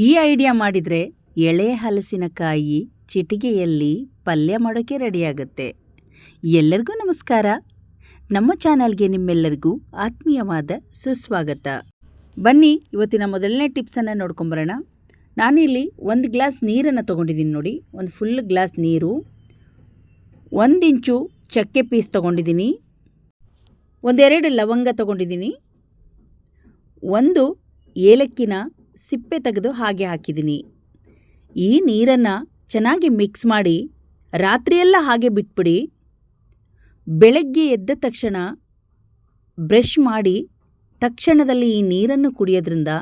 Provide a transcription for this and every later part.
ಈ ಐಡಿಯಾ ಮಾಡಿದರೆ ಎಳೆ ಹಲಸಿನಕಾಯಿ ಚಿಟಿಕೆಯಲ್ಲಿ ಪಲ್ಯ ಮಾಡೋಕ್ಕೆ ರೆಡಿಯಾಗುತ್ತೆ. ಎಲ್ಲರಿಗೂ ನಮಸ್ಕಾರ. ನಮ್ಮ ಚಾನಲ್ಗೆ ನಿಮ್ಮೆಲ್ಲರಿಗೂ ಆತ್ಮೀಯವಾದ ಸುಸ್ವಾಗತ. ಬನ್ನಿ, ಇವತ್ತಿನ ಮೊದಲನೇ ಟಿಪ್ಸನ್ನು ನೋಡ್ಕೊಂಬರೋಣ. ನಾನಿಲ್ಲಿ ಒಂದು ಗ್ಲಾಸ್ ನೀರನ್ನು ತೊಗೊಂಡಿದ್ದೀನಿ ನೋಡಿ. ಒಂದು ಫುಲ್ ಗ್ಲಾಸ್ ನೀರು. ಒಂದು ಇಂಚು ಚಕ್ಕೆ ಪೀಸ್ ತೊಗೊಂಡಿದ್ದೀನಿ. ಒಂದೆರಡು ಲವಂಗ ತೊಗೊಂಡಿದ್ದೀನಿ. ಒಂದು ಏಲಕ್ಕಿನ ಸಿಪ್ಪೆ ತೆಗೆದು ಹಾಗೆ ಹಾಕಿದ್ದೀನಿ. ಈ ನೀರನ್ನು ಚೆನ್ನಾಗಿ ಮಿಕ್ಸ್ ಮಾಡಿ ರಾತ್ರಿಯೆಲ್ಲ ಹಾಗೆ ಬಿಟ್ಬಿಡಿ. ಬೆಳಗ್ಗೆ ಎದ್ದ ತಕ್ಷಣ ಬ್ರಷ್ ಮಾಡಿ ತಕ್ಷಣದಲ್ಲಿ ಈ ನೀರನ್ನು ಕುಡಿಯೋದ್ರಿಂದ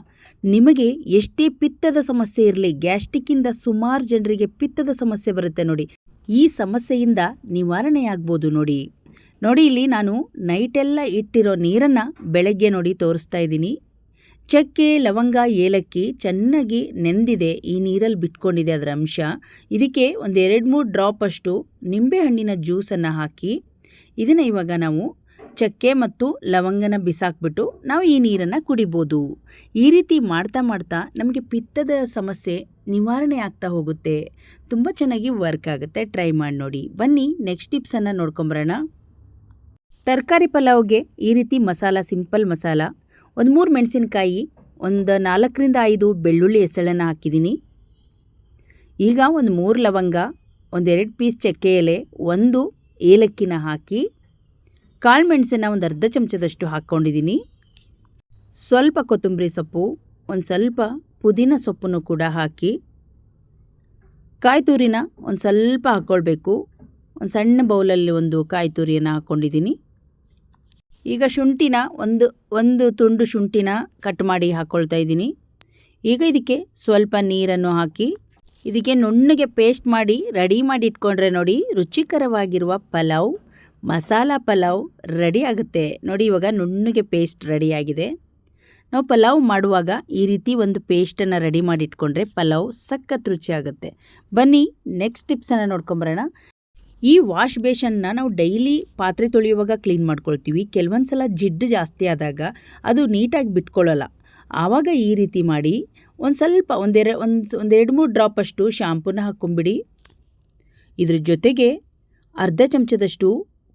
ನಿಮಗೆ ಎಷ್ಟೇ ಪಿತ್ತದ ಸಮಸ್ಯೆ ಇರಲಿ ಗ್ಯಾಸ್ಟಿಕ್ಕಿಂದ ಸುಮಾರು ಜನರಿಗೆ ಪಿತ್ತದ ಸಮಸ್ಯೆ ಬರುತ್ತೆ ನೋಡಿ. ಈ ಸಮಸ್ಯೆಯಿಂದ ನಿವಾರಣೆಯಾಗ್ಬೋದು ನೋಡಿ. ನೋಡಿ, ಇಲ್ಲಿ ನಾನು ನೈಟೆಲ್ಲ ಇಟ್ಟಿರೋ ನೀರನ್ನು ಬೆಳಗ್ಗೆ ನೋಡಿ ತೋರಿಸ್ತಾ ಇದ್ದೀನಿ. ಚಕ್ಕೆ, ಲವಂಗ, ಏಲಕ್ಕಿ ಚೆನ್ನಾಗಿ ನೆಂದಿದೆ ಈ ನೀರಲ್ಲಿ ಬಿಟ್ಕೊಂಡಿದೆ ಅದರ ಅಂಶ. ಇದಕ್ಕೆ ಒಂದು ಎರಡು ಮೂರು ಡ್ರಾಪ್ ಅಷ್ಟು ನಿಂಬೆಹಣ್ಣಿನ ಜ್ಯೂಸನ್ನು ಹಾಕಿ. ಇದನ್ನು ಇವಾಗ ನಾವು ಚಕ್ಕೆ ಮತ್ತು ಲವಂಗನ ಬಿಸಾಕ್ಬಿಟ್ಟು ನಾವು ಈ ನೀರನ್ನು ಕುಡಿಬೋದು. ಈ ರೀತಿ ಮಾಡ್ತಾ ಮಾಡ್ತಾ ನಮಗೆ ಪಿತ್ತದ ಸಮಸ್ಯೆ ನಿವಾರಣೆ ಆಗ್ತಾ ಹೋಗುತ್ತೆ. ತುಂಬ ಚೆನ್ನಾಗಿ ವರ್ಕ್ ಆಗುತ್ತೆ. ಟ್ರೈ ಮಾಡಿ ನೋಡಿ. ಬನ್ನಿ ನೆಕ್ಸ್ಟ್ ಟಿಪ್ಸನ್ನು ನೋಡ್ಕೊಂಬರೋಣ. ತರಕಾರಿ ಪಲಾವ್ಗೆ ಈ ರೀತಿ ಮಸಾಲ ಸಿಂಪಲ್ ಮಸಾಲ ಒಂದು ಮೂರು ಮೆಣಸಿನಕಾಯಿ, ಒಂದು ನಾಲ್ಕರಿಂದ ಐದು ಬೆಳ್ಳುಳ್ಳಿ ಹೆಸಳನ್ನು ಹಾಕಿದ್ದೀನಿ ಈಗ ಒಂದು ಮೂರು ಲವಂಗ ಒಂದೆರಡು ಪೀಸ್ ಚಕ್ಕೆ ಎಲೆ, ಒಂದು ಏಲಕ್ಕಿನ ಹಾಕಿ ಕಾಳು ಒಂದು ಅರ್ಧ ಚಮಚದಷ್ಟು ಹಾಕ್ಕೊಂಡಿದ್ದೀನಿ ಸ್ವಲ್ಪ ಕೊತ್ತಂಬರಿ ಸೊಪ್ಪು, ಒಂದು ಸ್ವಲ್ಪ ಪುದೀನ ಸೊಪ್ಪನ್ನು ಕೂಡ ಹಾಕಿ ಕಾಯಿ ತುರಿನ ಒಂದು ಸ್ವಲ್ಪ ಹಾಕ್ಕೊಳ್ಬೇಕು ಒಂದು ಸಣ್ಣ ಬೌಲಲ್ಲಿ ಒಂದು ಕಾಯಿ ತುರಿಯನ್ನು ಹಾಕ್ಕೊಂಡಿದ್ದೀನಿ ಈಗ ಶುಂಠಿನ ಒಂದು ಒಂದು ತುಂಡು ಶುಂಠಿನ ಕಟ್ ಮಾಡಿ ಹಾಕ್ಕೊಳ್ತಾ ಇದ್ದೀನಿ. ಈಗ ಇದಕ್ಕೆ ಸ್ವಲ್ಪ ನೀರನ್ನು ಹಾಕಿ, ಇದಕ್ಕೆ ನುಣ್ಣಗೆ ಪೇಸ್ಟ್ ಮಾಡಿ ರೆಡಿ ಮಾಡಿ ಇಟ್ಕೊಂಡ್ರೆ ನೋಡಿ ರುಚಿಕರವಾಗಿರುವ ಪಲಾವ್, ಮಸಾಲ ಪಲಾವ್ ರೆಡಿ ಆಗುತ್ತೆ. ನೋಡಿ ಇವಾಗ ನುಣ್ಣಗೆ ಪೇಸ್ಟ್ ರೆಡಿಯಾಗಿದೆ ನಾವು ಪಲಾವ್ ಮಾಡುವಾಗ ಈ ರೀತಿ ಒಂದು ಪೇಸ್ಟನ್ನು ರೆಡಿ ಮಾಡಿ ಇಟ್ಕೊಂಡ್ರೆ ಪಲಾವ್ ಸಖತ್ ರುಚಿಯಾಗುತ್ತೆ. ಬನ್ನಿ ನೆಕ್ಸ್ಟ್ ಟಿಪ್ಸನ್ನು ನೋಡ್ಕೊಂಬರೋಣ. ಈ ವಾಶ್ ಬೇಷನ್ನ ನಾವು ಡೈಲಿ ಪಾತ್ರೆ ತೊಳೆಯುವಾಗ ಕ್ಲೀನ್ ಮಾಡ್ಕೊಳ್ತೀವಿ. ಕೆಲವೊಂದು ಸಲ ಜಿಡ್ಡು ಜಾಸ್ತಿ ಆದಾಗ ಅದು ನೀಟಾಗಿ ಬಿಟ್ಕೊಳ್ಳಲ್ಲ ಆವಾಗ ಈ ರೀತಿ ಮಾಡಿ ಒಂದು ಸ್ವಲ್ಪ ಒಂದೆರ, ಒಂದು, ಒಂದೆರಡು ಮೂರು ಡ್ರಾಪ್ ಅಷ್ಟು ಶಾಂಪೂನ ಹಾಕ್ಕೊಂಬಿಡಿ ಇದ್ರ ಜೊತೆಗೆ ಅರ್ಧ ಚಮಚದಷ್ಟು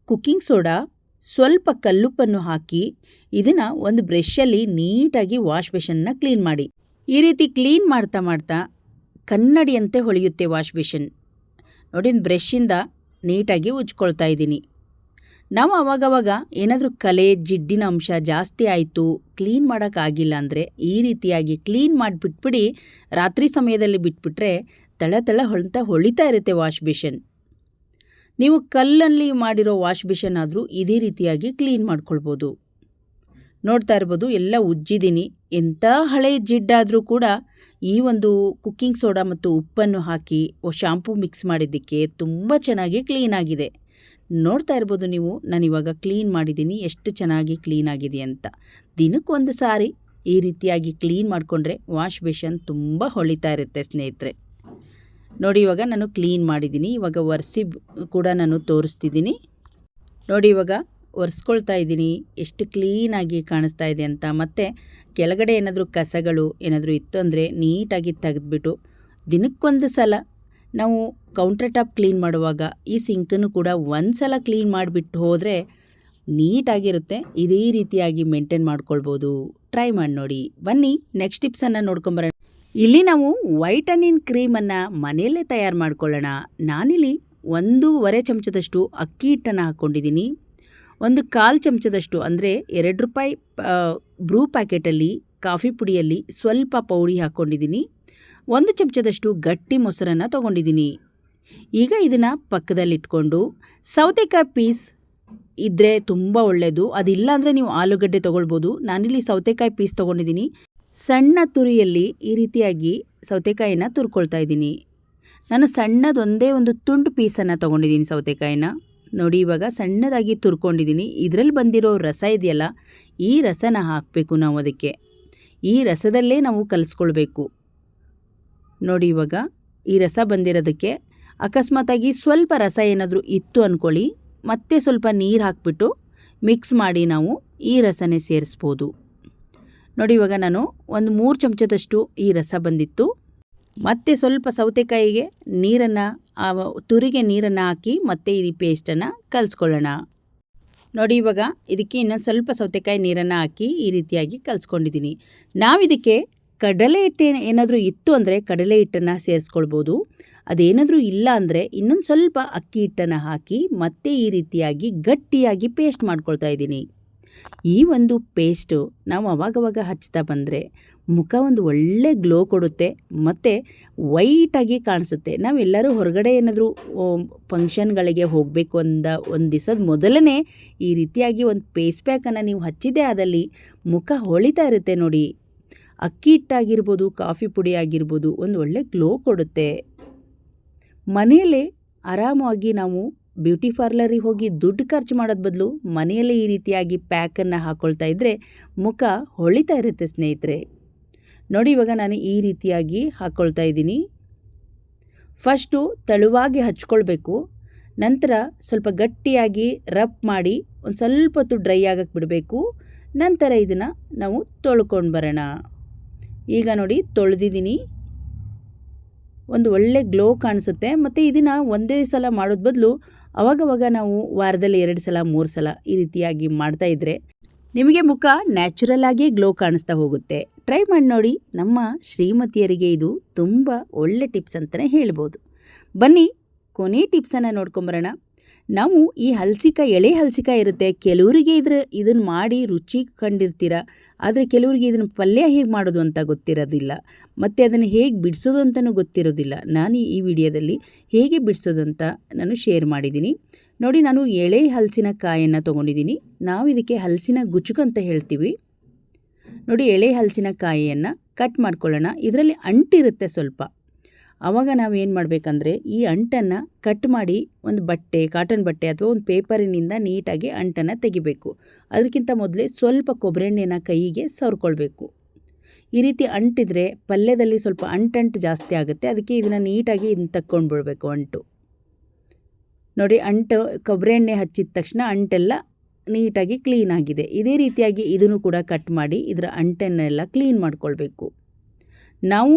ಕುಕ್ಕಿಂಗ್ ಸೋಡಾ, ಸ್ವಲ್ಪ ಕಲ್ಲುಪ್ಪನ್ನು ಹಾಕಿ ಇದನ್ನು ಒಂದು ಬ್ರಷಲ್ಲಿ ನೀಟಾಗಿ ವಾಶ್ ಬೇಷನ್ನ ಕ್ಲೀನ್ ಮಾಡಿ. ಈ ರೀತಿ ಕ್ಲೀನ್ ಮಾಡ್ತಾ ಮಾಡ್ತಾ ಕನ್ನಡಿಯಂತೆ ಹೊಳೆಯುತ್ತೆ ವಾಶ್ ಬೇಷನ್. ನೋಡಿ ಬ್ರಷಿಂದ ನೀಟಾಗಿ ಉಜ್ಕೊಳ್ತಾ ಇದ್ದೀನಿ. ನಾವು ಅವಾಗವಾಗ ಏನಾದರೂ ಕಲೆ, ಜಿಡ್ಡಿನ ಅಂಶ ಜಾಸ್ತಿ ಆಯಿತು, ಕ್ಲೀನ್ ಮಾಡೋಕ್ಕಾಗಿಲ್ಲ ಅಂದರೆ ಈ ರೀತಿಯಾಗಿ ಕ್ಲೀನ್ ಮಾಡಿಬಿಟ್ಬಿಡಿ, ರಾತ್ರಿ ಸಮಯದಲ್ಲಿ ಬಿಟ್ಬಿಟ್ರೆ ತಳ ತಳ ಹೊಳ್ತಾ ಹೊಳಿತಾ ಇರುತ್ತೆ ವಾಶ್ ಬೇಷನ್. ನೀವು ಕಲ್ಲಲ್ಲಿ ಮಾಡಿರೋ ವಾಶ್ ಬೇಷನ್ ಆದರೂ ಇದೇ ರೀತಿಯಾಗಿ ಕ್ಲೀನ್ ಮಾಡ್ಕೊಳ್ಬೋದು. ನೋಡ್ತಾ ಇರ್ಬೋದು, ಎಲ್ಲ ಉಜ್ಜಿದ್ದೀನಿ. ಎಂಥ ಹಳೆ ಜಿಡ್ಡಾದರೂ ಕೂಡ ಈ ಒಂದು ಕುಕ್ಕಿಂಗ್ ಸೋಡಾ ಮತ್ತು ಉಪ್ಪನ್ನು ಹಾಕಿ ಶಾಂಪೂ ಮಿಕ್ಸ್ ಮಾಡಿದ್ದಕ್ಕೆ ತುಂಬ ಚೆನ್ನಾಗಿ ಕ್ಲೀನ್ ಆಗಿದೆ. ನೋಡ್ತಾ ಇರ್ಬೋದು ನೀವು, ನಾನು ಇವಾಗ ಕ್ಲೀನ್ ಮಾಡಿದ್ದೀನಿ, ಎಷ್ಟು ಚೆನ್ನಾಗಿ ಕ್ಲೀನ್ ಆಗಿದೆ ಅಂತ. ದಿನಕ್ಕೊಂದು ಸಾರಿ ಈ ರೀತಿಯಾಗಿ ಕ್ಲೀನ್ ಮಾಡಿಕೊಂಡ್ರೆ ವಾಶ್ ಬೇಷನ್ ತುಂಬ ಹೊಳಿತಾ ಇರುತ್ತೆ ಸ್ನೇಹಿತರೆ. ನೋಡಿ, ಇವಾಗ ನಾನು ಕ್ಲೀನ್ ಮಾಡಿದ್ದೀನಿ, ಇವಾಗ ಒರೆಸಿ ಕೂಡ ನಾನು ತೋರಿಸ್ತಿದ್ದೀನಿ. ನೋಡಿ, ಇವಾಗ ಒರೆಸ್ಕೊಳ್ತಾ ಇದ್ದೀನಿ. ಎಷ್ಟು ಕ್ಲೀನಾಗಿ ಕಾಣಿಸ್ತಾ ಇದೆ ಅಂತ. ಮತ್ತು ಕೆಳಗಡೆ ಏನಾದರೂ ಕಸಗಳು ಏನಾದರೂ ಇತ್ತು ಅಂದರೆ ನೀಟಾಗಿ ತೆಗೆದುಬಿಟ್ಟು ದಿನಕ್ಕೊಂದು ಸಲ ನಾವು ಕೌಂಟರ್ ಟಾಪ್ ಕ್ಲೀನ್ ಮಾಡುವಾಗ ಈ ಸಿಂಕನ್ನು ಕೂಡ ಒಂದು ಸಲ ಕ್ಲೀನ್ ಮಾಡಿಬಿಟ್ಟು ಹೋದರೆ ನೀಟಾಗಿರುತ್ತೆ. ಇದೇ ರೀತಿಯಾಗಿ ಮೇಂಟೈನ್ ಮಾಡ್ಕೊಳ್ಬೋದು. ಟ್ರೈ ಮಾಡಿ ನೋಡಿ. ಬನ್ನಿ, ನೆಕ್ಸ್ಟ್ ಟಿಪ್ಸನ್ನು ನೋಡ್ಕೊಂಬರೋಣ. ಇಲ್ಲಿ ನಾವು ವೈಟನಿನ್ ಕ್ರೀಮನ್ನು ಮನೆಯಲ್ಲೇ ತಯಾರು ಮಾಡ್ಕೊಳ್ಳೋಣ. ನಾನಿಲ್ಲಿ ಒಂದೂವರೆ ಚಮಚದಷ್ಟು ಅಕ್ಕಿ ಹಿಟ್ಟನ್ನು ಹಾಕ್ಕೊಂಡಿದ್ದೀನಿ. ಒಂದು ಕಾಲು ಚಮಚದಷ್ಟು, ಅಂದರೆ ಎರಡು ರೂಪಾಯಿ ಬ್ರೂ ಪ್ಯಾಕೆಟಲ್ಲಿ, ಕಾಫಿ ಪುಡಿಯಲ್ಲಿ ಸ್ವಲ್ಪ ಪೌಡಿ ಹಾಕ್ಕೊಂಡಿದ್ದೀನಿ. ಒಂದು ಚಮಚದಷ್ಟು ಗಟ್ಟಿ ಮೊಸರನ್ನು ತೊಗೊಂಡಿದ್ದೀನಿ. ಈಗ ಇದನ್ನು ಪಕ್ಕದಲ್ಲಿಟ್ಕೊಂಡು, ಸೌತೆಕಾಯಿ ಪೀಸ್ ಇದ್ದರೆ ತುಂಬ ಒಳ್ಳೆಯದು ಅದಿಲ್ಲ ಅಂದರೆ ನೀವು ಆಲೂಗಡ್ಡೆ ತೊಗೊಳ್ಬೋದು. ನಾನಿಲ್ಲಿ ಸೌತೆಕಾಯಿ ಪೀಸ್ ತೊಗೊಂಡಿದ್ದೀನಿ. ಸಣ್ಣ ತುರಿಯಲ್ಲಿ ಈ ರೀತಿಯಾಗಿ ಸೌತೆಕಾಯಿನ ತುರ್ಕೊಳ್ತಾ ಇದ್ದೀನಿ. ನಾನು ಸಣ್ಣದೊಂದೇ ಒಂದು ತುಂಡು ಪೀಸನ್ನು ತೊಗೊಂಡಿದ್ದೀನಿ ಸೌತೆಕಾಯಿನ. ನೋಡಿ, ಇವಾಗ ಸಣ್ಣದಾಗಿ ತುರ್ಕೊಂಡಿದ್ದೀನಿ. ಇದರಲ್ಲಿ ಬಂದಿರೋ ರಸ ಇದೆಯಲ್ಲ, ಈ ರಸನ ಹಾಕಬೇಕು ನಾವು ಅದಕ್ಕೆ. ಈ ರಸದಲ್ಲೇ ನಾವು ಕಲಿಸ್ಕೊಳ್ಬೇಕು. ನೋಡಿ, ಇವಾಗ ಈ ರಸ ಬಂದಿರೋದಕ್ಕೆ ಅಕಸ್ಮಾತಾಗಿ ಸ್ವಲ್ಪ ರಸ ಏನಾದರೂ ಇತ್ತು ಅಂದ್ಕೊಳ್ಳಿ ಮತ್ತೆ ಸ್ವಲ್ಪ ನೀರು ಹಾಕ್ಬಿಟ್ಟು ಮಿಕ್ಸ್ ಮಾಡಿ ನಾವು ಈ ರಸನೇ ಸೇರಿಸ್ಬೋದು. ನೋಡಿ, ಇವಾಗ ನಾನು ಒಂದು ಮೂರು ಚಮಚದಷ್ಟು ಈ ರಸ ಬಂದಿತ್ತು. ಮತ್ತೆ ಸ್ವಲ್ಪ ಸೌತೆಕಾಯಿಗೆ ನೀರನ್ನು ತುರಿಗೆ ನೀರನ್ನು ಹಾಕಿ ಮತ್ತೆ ಈ ಪೇಸ್ಟನ್ನು ಕಲಿಸ್ಕೊಳ್ಳೋಣ. ನೋಡಿ ಇವಾಗ ಇದಕ್ಕೆ ಇನ್ನೊಂದು ಸ್ವಲ್ಪ ಸೌತೆಕಾಯಿ ನೀರನ್ನು ಹಾಕಿ ಈ ರೀತಿಯಾಗಿ ಕಲಿಸ್ಕೊಂಡಿದ್ದೀನಿ ನಾವಿದಕ್ಕೆ ಕಡಲೆ ಹಿಟ್ಟು ಏನಾದರೂ ಇತ್ತು ಅಂದರೆ ಕಡಲೆ ಹಿಟ್ಟನ್ನು ಸೇರಿಸ್ಕೊಳ್ಬೋದು. ಅದೇನಾದರೂ ಇಲ್ಲ ಅಂದರೆ ಇನ್ನೊಂದು ಸ್ವಲ್ಪ ಅಕ್ಕಿ ಹಿಟ್ಟನ್ನು ಹಾಕಿ ಮತ್ತೆ ಈ ರೀತಿಯಾಗಿ ಗಟ್ಟಿಯಾಗಿ ಪೇಸ್ಟ್ ಮಾಡ್ಕೊಳ್ತಾ ಇದ್ದೀನಿ ಈ ಒಂದು ಪೇಸ್ಟು ನಾವು ಅವಾಗವಾಗ ಹಚ್ತಾ ಬಂದರೆ ಮುಖ ಒಂದು ಒಳ್ಳೆ ಗ್ಲೋ ಕೊಡುತ್ತೆ, ಮತ್ತು ವೈಟಾಗಿ ಕಾಣಿಸುತ್ತೆ. ನಾವೆಲ್ಲರೂ ಹೊರಗಡೆ ಏನಾದರೂ ಫಂಕ್ಷನ್ಗಳಿಗೆ ಹೋಗಬೇಕು ಅಂದ ಒಂದು ದಿವಸದ ಮೊದಲನೇ ಈ ರೀತಿಯಾಗಿ ಒಂದು ಪೇಸ್ ಪ್ಯಾಕನ್ನು ನೀವು ಹಚ್ಚಿದೆ ಆದಲ್ಲಿ ಮುಖ ಹೊಳಿತಾ ಇರುತ್ತೆ ನೋಡಿ. ಅಕ್ಕಿ ಹಿಟ್ಟಾಗಿರ್ಬೋದು, ಕಾಫಿ ಪುಡಿ ಆಗಿರ್ಬೋದು, ಒಂದು ಒಳ್ಳೆ ಗ್ಲೋ ಕೊಡುತ್ತೆ. ಮನೆಯಲ್ಲೇ ಆರಾಮಾಗಿ ನಾವು ಬ್ಯೂಟಿ ಪಾರ್ಲರಿಗೆ ಹೋಗಿ ದುಡ್ಡು ಖರ್ಚು ಮಾಡೋದು ಬದಲು ಮನೆಯಲ್ಲೇ ಈ ರೀತಿಯಾಗಿ ಪ್ಯಾಕನ್ನು ಹಾಕ್ಕೊಳ್ತಾ ಇದ್ದರೆ ಮುಖ ಹೊಳಿತಾ ಇರುತ್ತೆ ಸ್ನೇಹಿತರೆ. ನೋಡಿ ಇವಾಗ ನಾನು ಈ ರೀತಿಯಾಗಿ ಹಾಕ್ಕೊಳ್ತಾ ಇದ್ದೀನಿ. ಫಸ್ಟು ತೆಳುವಾಗಿ ಹಚ್ಕೊಳ್ಬೇಕು. ನಂತರ ಸ್ವಲ್ಪ ಗಟ್ಟಿಯಾಗಿ ರಬ್ ಮಾಡಿ ಒಂದು ಸ್ವಲ್ಪ ಹೊತ್ತು ಡ್ರೈ ಆಗಕ್ಕೆ ಬಿಡಬೇಕು. ನಂತರ ಇದನ್ನು ನಾವು ತೊಳ್ಕೊಂಡು ಬರೋಣ. ಈಗ ನೋಡಿ ತೊಳೆದಿದ್ದೀನಿ. ಒಂದು ಒಳ್ಳೆ ಗ್ಲೋ ಕಾಣಿಸುತ್ತೆ. ಮತ್ತು ಇದನ್ನು ಒಂದೇ ಸಲ ಮಾಡೋದು ಬದಲು ಅವಾಗವಾಗ ನಾವು ವಾರದಲ್ಲಿ ಎರಡು ಸಲ, ಮೂರು ಸಲ ಈ ರೀತಿಯಾಗಿ ಮಾಡ್ತಾ ಇದ್ದರೆ ನಿಮಗೆ ಮುಖ ನ್ಯಾಚುರಲ್ ಆಗಿ ಗ್ಲೋ ಕಾಣಿಸ್ತಾ ಹೋಗುತ್ತೆ. ಟ್ರೈ ಮಾಡಿ ನೋಡಿ, ನಮ್ಮ ಶ್ರೀಮತಿಯರಿಗೆ ಇದು ತುಂಬ ಒಳ್ಳೆ ಟಿಪ್ಸ್ ಅಂತಲೇ ಹೇಳ್ಬೋದು. ಬನ್ನಿ, ಕೊನೆ ಟಿಪ್ಸನ್ನು ನೋಡ್ಕೊಂಬರೋಣ. ನಾವು ಈ ಹಲಸಿಕಾಯಿ ಎಳೆ ಹಲಸಿಕಾಯಿ ಇರುತ್ತೆ. ಕೆಲವರಿಗೆ ಇದ್ರ ಇದನ್ನು ಮಾಡಿ ರುಚಿ ಕಂಡಿರ್ತೀರ. ಆದರೆ ಕೆಲವರಿಗೆ ಇದನ್ನು ಪಲ್ಯ ಹೇಗೆ ಮಾಡೋದು ಅಂತ ಗೊತ್ತಿರೋದಿಲ್ಲ. ಮತ್ತು ಅದನ್ನು ಹೇಗೆ ಬಿಡಿಸೋದು ಅಂತಲೂ ಗೊತ್ತಿರೋದಿಲ್ಲ. ನಾನು ಈ ವಿಡಿಯೋದಲ್ಲಿ ಹೇಗೆ ಬಿಡಿಸೋದು ಅಂತ ನಾನು ಶೇರ್ ಮಾಡಿದ್ದೀನಿ. ನೋಡಿ, ನಾನು ಎಳೆ ಹಲಸಿನ ಕಾಯನ್ನು ತೊಗೊಂಡಿದ್ದೀನಿ. ನಾವು ಇದಕ್ಕೆ ಹಲಸಿನ ಗುಚುಕು ಅಂತ ಹೇಳ್ತೀವಿ. ನೋಡಿ, ಎಳೆ ಹಲಸಿನ ಕಾಯಿಯನ್ನು ಕಟ್ ಮಾಡ್ಕೊಳ್ಳೋಣ. ಇದರಲ್ಲಿ ಅಂಟಿರುತ್ತೆ ಸ್ವಲ್ಪ. ಆವಾಗ ನಾವು ಏನು ಮಾಡಬೇಕಂದ್ರೆ, ಈ ಅಂಟನ್ನು ಕಟ್ ಮಾಡಿ ಒಂದು ಬಟ್ಟೆ ಕಾಟನ್ ಬಟ್ಟೆ ಅಥವಾ ಒಂದು ಪೇಪರಿನಿಂದ ನೀಟಾಗಿ ಅಂಟನ್ನು ತೆಗಿಬೇಕು. ಅದಕ್ಕಿಂತ ಮೊದಲೇ ಸ್ವಲ್ಪ ಕೊಬ್ಬರಿ ಎಣ್ಣೆನ ಕೈಗೆ ಸವರ್ಕೊಳ್ಬೇಕು. ಈ ರೀತಿ ಅಂಟಿದ್ರೆ ಪಲ್ಯದಲ್ಲಿ ಸ್ವಲ್ಪ ಅಂಟಂಟು ಜಾಸ್ತಿ ಆಗುತ್ತೆ. ಅದಕ್ಕೆ ಇದನ್ನು ನೀಟಾಗಿ ಇದನ್ನು ತಕ್ಕೊಂಡ್ಬಿಡ್ಬೇಕು ಅಂಟು. ನೋಡಿ, ಅಂಟು, ಕೊಬ್ಬರಿ ಎಣ್ಣೆ ಹಚ್ಚಿದ ತಕ್ಷಣ ಅಂಟೆಲ್ಲ ನೀಟಾಗಿ ಕ್ಲೀನ್ ಆಗಿದೆ. ಇದೇ ರೀತಿಯಾಗಿ ಇದನ್ನು ಕೂಡ ಕಟ್ ಮಾಡಿ ಇದರ ಅಂಟನ್ನೆಲ್ಲ ಕ್ಲೀನ್ ಮಾಡ್ಕೊಳ್ಬೇಕು. ನಾವು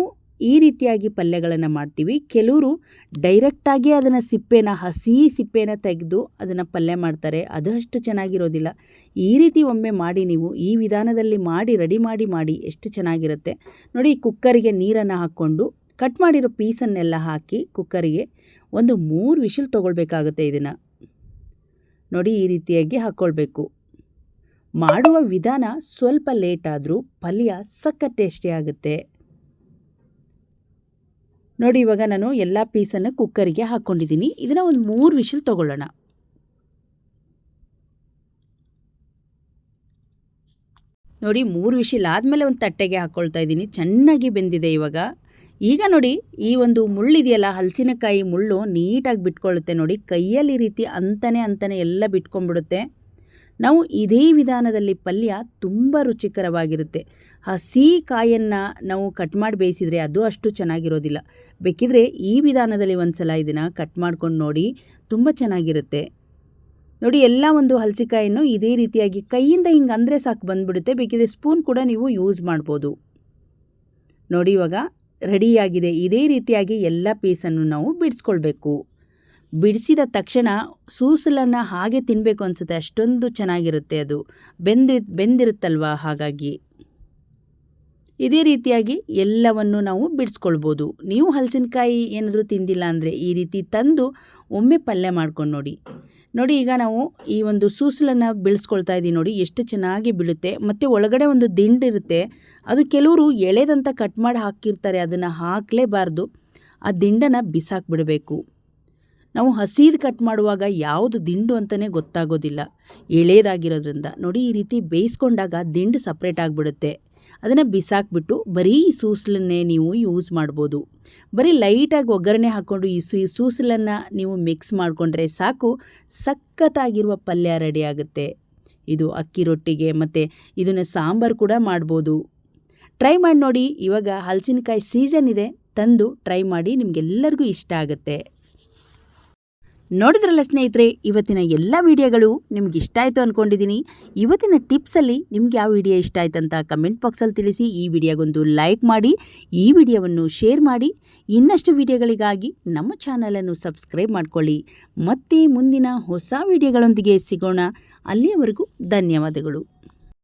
ಈ ರೀತಿಯಾಗಿ ಪಲ್ಯಗಳನ್ನು ಮಾಡ್ತೀವಿ. ಕೆಲವರು ಡೈರೆಕ್ಟಾಗಿ ಅದನ್ನು ಸಿಪ್ಪೆನ, ಹಸಿ ಸಿಪ್ಪೆನ ತೆಗೆದು ಅದನ್ನು ಪಲ್ಯ ಮಾಡ್ತಾರೆ. ಅದು ಅಷ್ಟು ಚೆನ್ನಾಗಿರೋದಿಲ್ಲ. ಈ ರೀತಿ ಒಮ್ಮೆ ಮಾಡಿ ನೀವು, ಈ ವಿಧಾನದಲ್ಲಿ ಮಾಡಿ ರೆಡಿ ಮಾಡಿ ಮಾಡಿ ಎಷ್ಟು ಚೆನ್ನಾಗಿರುತ್ತೆ. ನೋಡಿ ಕುಕ್ಕರಿಗೆ ನೀರನ್ನು ಹಾಕ್ಕೊಂಡು ಕಟ್ ಮಾಡಿರೋ ಪೀಸನ್ನೆಲ್ಲ ಹಾಕಿ ಕುಕ್ಕರಿಗೆ ಒಂದು ಮೂರು ವಿಷಲ್ ತೊಗೊಳ್ಬೇಕಾಗುತ್ತೆ ಇದನ್ನು ನೋಡಿ, ಈ ರೀತಿಯಾಗಿ ಹಾಕ್ಕೊಳ್ಬೇಕು ಮಾಡುವ ವಿಧಾನ ಸ್ವಲ್ಪ ಲೇಟ್ ಆದರೂ ಪಲ್ಯ ಸಕ್ಕ ಟೇಸ್ಟಿ ಆಗುತ್ತೆ. ನೋಡಿ, ಇವಾಗ ನಾನು ಎಲ್ಲ ಪೀಸನ್ನು ಕುಕ್ಕರಿಗೆ ಹಾಕ್ಕೊಂಡಿದ್ದೀನಿ. ಇದನ್ನು ಒಂದು ಮೂರು ವಿಷಲ್ ತೊಗೊಳ್ಳೋಣ. ನೋಡಿ, ಮೂರು ವಿಷಲ್ ಆದಮೇಲೆ ಒಂದು ತಟ್ಟೆಗೆ ಹಾಕ್ಕೊಳ್ತಾ ಇದ್ದೀನಿ. ಚೆನ್ನಾಗಿ ಬೆಂದಿದೆ ಇವಾಗ. ಈಗ ನೋಡಿ, ಈ ಒಂದು ಮುಳ್ಳಿದೆಯಲ್ಲ, ಹಲಸಿನಕಾಯಿ ಮುಳ್ಳು ನೀಟಾಗಿ ಬಿಟ್ಕೊಳ್ಳುತ್ತೆ ನೋಡಿ, ಕೈಯಲ್ಲಿ ರೀತಿ ಅಂತನೇ ಅಂತನೇ ಎಲ್ಲ ಬಿಟ್ಕೊಂಡ್ಬಿಡುತ್ತೆ. ನಾವು ಇದೇ ವಿಧಾನದಲ್ಲಿ ಪಲ್ಯ ತುಂಬ ರುಚಿಕರವಾಗಿರುತ್ತೆ. ಹಸಿ ಕಾಯನ್ನು ನಾವು ಕಟ್ ಮಾಡಿ ಬೇಯಿಸಿದರೆ ಅದು ಅಷ್ಟು ಚೆನ್ನಾಗಿರೋದಿಲ್ಲ. ಬೇಕಿದ್ರೆ ಈ ವಿಧಾನದಲ್ಲಿ ಒಂದು ಸಲ ಇದನ್ನು ಕಟ್ ಮಾಡ್ಕೊಂಡು ನೋಡಿ, ತುಂಬ ಚೆನ್ನಾಗಿರುತ್ತೆ. ನೋಡಿ, ಎಲ್ಲ ಒಂದು ಹಲಸಿಕಾಯನ್ನು ಇದೇ ರೀತಿಯಾಗಿ ಕೈಯಿಂದ ಹಿಂಗೆ ಅಂದರೆ ಸಾಕು ಬಂದುಬಿಡುತ್ತೆ, ಬೇಕಿದ್ರೆ ಸ್ಪೂನ್ ಕೂಡ ನೀವು ಯೂಸ್ ಮಾಡ್ಬೋದು. ನೋಡಿ ಇವಾಗ ರೆಡಿಯಾಗಿದೆ. ಇದೇ ರೀತಿಯಾಗಿ ಎಲ್ಲ ಪೀಸನ್ನು ನಾವು ಬಿಡಿಸ್ಕೊಳ್ಬೇಕು. ಬಿಡಿಸಿದ ತಕ್ಷಣ ಸೂಸಲನ್ನು ಹಾಗೆ ತಿನ್ನಬೇಕು ಅನಿಸುತ್ತೆ. ಅಷ್ಟೊಂದು ಚೆನ್ನಾಗಿರುತ್ತೆ ಅದು. ಬೆಂದ, ಬೆಂದಿರುತ್ತಲ್ವ ಹಾಗಾಗಿ? ಇದೇ ರೀತಿಯಾಗಿ ಎಲ್ಲವನ್ನು ನಾವು ಬಿಡಿಸ್ಕೊಳ್ಬೋದು. ನೀವು ಹಲಸಿನಕಾಯಿ ಏನಾದರೂ ತಿಂದಿಲ್ಲ ಅಂದರೆ ಈ ರೀತಿ ತಂದು ಒಮ್ಮೆ ಪಲ್ಯ ಮಾಡ್ಕೊಂಡು ನೋಡಿ. ನೋಡಿ, ಈಗ ನಾವು ಈ ಒಂದು ಸೂಸಲನ್ನು ಬೆಳೆಸ್ಕೊಳ್ತಾ ಇದ್ದೀವಿ ನೋಡಿ, ಎಷ್ಟು ಚೆನ್ನಾಗಿ ಬೀಳುತ್ತೆ. ಮತ್ತು ಒಳಗಡೆ ಒಂದು ದಿಂಡಿರುತ್ತೆ ಅದು ಕೆಲವರು ಎಳೆದಂತ ಕಟ್ ಮಾಡಿ ಹಾಕಿರ್ತಾರೆ, ಅದನ್ನು ಹಾಕಲೇಬಾರ್ದು. ಆ ದಿಂಡನ್ನು ಬಿಸಾಕ್ಬಿಡಬೇಕು. ನಾವು ಹಸಿದು ಕಟ್ ಮಾಡುವಾಗ ಯಾವುದು ದಿಂಡು ಅಂತಲೇ ಗೊತ್ತಾಗೋದಿಲ್ಲ. ಎಳೆದಾಗಿರೋದ್ರಿಂದ. ನೋಡಿ, ಈ ರೀತಿ ಬೇಯಿಸ್ಕೊಂಡಾಗ ದಿಂಡು ಸಪ್ರೇಟ್ ಆಗಿಬಿಡುತ್ತೆ. ಅದನ್ನು ಬಿಸಾಕ್ಬಿಟ್ಟು ಬರೀ ಸೂಸಲನ್ನೇ ನೀವು ಯೂಸ್ ಮಾಡ್ಬೋದು. ಬರೀ ಲೈಟಾಗಿ ಒಗ್ಗರಣೆ ಹಾಕ್ಕೊಂಡು ಈ ಸು ಸೂಸಲನ್ನು ನೀವು ಮಿಕ್ಸ್ ಮಾಡಿಕೊಂಡ್ರೆ ಸಾಕು, ಸಖತ್ತಾಗಿರುವ ಪಲ್ಯ ರೆಡಿ ಆಗುತ್ತೆ. ಇದು ಅಕ್ಕಿ ರೊಟ್ಟಿಗೆ ಮತ್ತು ಇದನ್ನು ಸಾಂಬಾರು ಕೂಡ ಮಾಡ್ಬೋದು. ಟ್ರೈ ಮಾಡಿ ನೋಡಿ, ಇವಾಗ ಹಲಸಿನಕಾಯಿ ಸೀಸನ್ ಇದೆ, ತಂದು ಟ್ರೈ ಮಾಡಿ ನಿಮಗೆಲ್ಲರಿಗೂ ಇಷ್ಟ ಆಗುತ್ತೆ. ನೋಡಿದ್ರಲ್ಲ ಸ್ನೇಹಿತರೆ, ಇವತ್ತಿನ ಎಲ್ಲ ವಿಡಿಯೋಗಳು ನಿಮ್ಗೆ ಇಷ್ಟ ಆಯಿತು ಅಂದ್ಕೊಂಡಿದ್ದೀನಿ ಇವತ್ತಿನ ಟಿಪ್ಸಲ್ಲಿ ನಿಮ್ಗೆ ಯಾವ ವಿಡಿಯೋ ಇಷ್ಟ ಆಯ್ತು ಅಂತ ಕಮೆಂಟ್ ಬಾಕ್ಸಲ್ಲಿ ತಿಳಿಸಿ, ಈ ವಿಡಿಯೋಗೊಂದು ಲೈಕ್ ಮಾಡಿ, ಈ ವಿಡಿಯೋವನ್ನು ಶೇರ್ ಮಾಡಿ. ಇನ್ನಷ್ಟು ವಿಡಿಯೋಗಳಿಗಾಗಿ ನಮ್ಮ ಚಾನಲನ್ನು ಸಬ್ಸ್ಕ್ರೈಬ್ ಮಾಡ್ಕೊಳ್ಳಿ. ಮತ್ತೆ ಮುಂದಿನ ಹೊಸ ವಿಡಿಯೋಗಳೊಂದಿಗೆ ಸಿಗೋಣ. ಅಲ್ಲಿಯವರೆಗೂ ಧನ್ಯವಾದಗಳು.